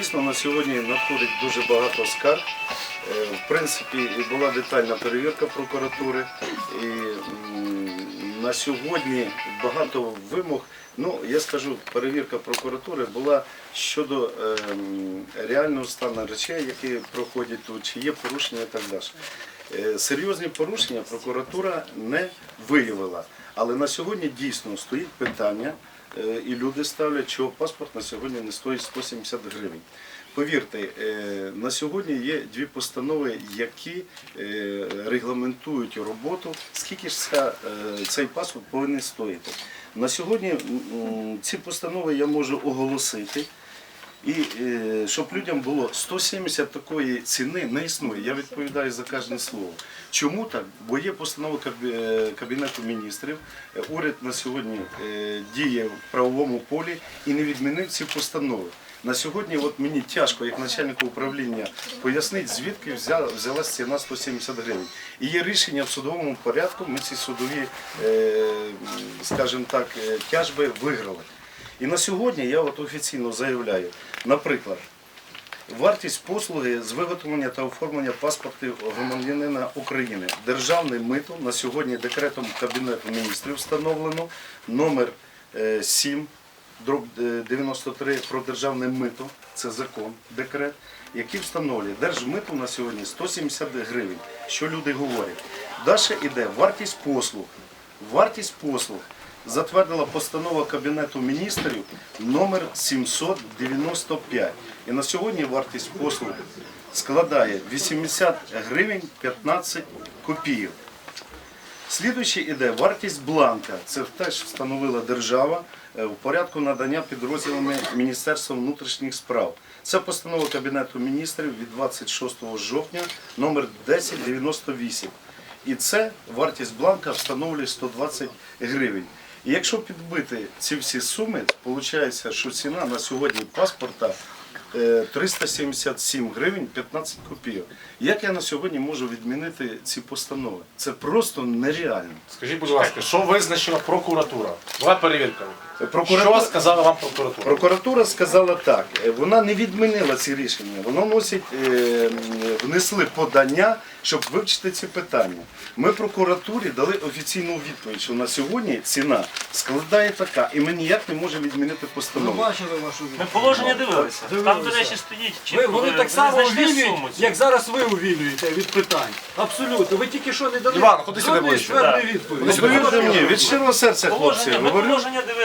Дійсно, на сьогодні надходить дуже багато скарг. Е, В принципі, була детальна перевірка прокуратури. І на сьогодні багато вимог. Ну, я скажу, перевірка прокуратури була щодо ем, реального стану речей, які проходять тут, чи є порушення і так далі. Е, Серйозні порушення прокуратура не виявила. Але на сьогодні дійсно стоїть питання, е, і люди ставлять, чого паспорт на сьогодні не стоїть 170 гривень. Повірте, е, на сьогодні є дві постанови, які регламентують роботу, скільки ж цей паспорт повинен стоїти. На сьогодні ці постанови я можу оголосити. І е, щоб людям було 170 такої ціни не існує. Я відповідаю за кожне слово. Чому так? Бо є постанова е, Кабінету міністрів. Е, Уряд на сьогодні діє в правовому полі і не відмінив ці постанови. На сьогодні от мені тяжко, як начальнику управління, пояснити, звідки взя- взялась ціна 170 гривень. І є рішення в судовому порядку, ми ці судові, скажімо так, тяжби виграли. І на сьогодні я от офіційно заявляю, наприклад, вартість послуги з виготовлення та оформлення паспортів громадянина України. Державне мито на сьогодні декретом Кабінету міністрів встановлено номер е, 7 дроб е, 93 про державне мито, це закон, декрет, який встановлює держмито на сьогодні 170 гривень. Що люди говорять? Далі йде вартість послуг. Вартість послуг затвердила постанова Кабінету міністрів номер 795. І на сьогодні вартість послуг складає 80 гривень 15 копійок. Слідуючи іде вартість бланка. Це теж встановила держава е, в порядку надання підрозділами Міністерства внутрішніх справ. Це постанова Кабінету міністрів від 26 жовтня номер 1098. І це вартість бланка встановлює 120 гривень. І якщо підбити ці всі суми, виходить, що ціна на сьогодні паспорта 377 гривень 15 копійок. Як я на сьогодні можу відмінити ці постанови? Це просто нереально. Скажіть, будь ласка, що визначила прокуратура? Була перевірка. Прокуратура- Що сказала вам прокуратура? Прокуратура сказала так, е, вона не відмінила ці рішення, вона носить, е, внесли подання, щоб вивчити ці питання. Ми прокуратурі дали офіційну відповідь, що на сьогодні ціна складає така, і ми ніяк не можемо відмінити постанову. бачили вашу Ми положення дивилися. Там, до речі, стоїть Ви, чітко. вони так само знайшли увільнюють, суму цю? як зараз ви увільнюєте від питань. Абсолютно. Ви тільки що не дали Іван, ходи сюди жодної ближче. твердої Так. відповіді. Повірте мені, від щирого серця, хлопці, Положення, ми говорю, положення дивилися.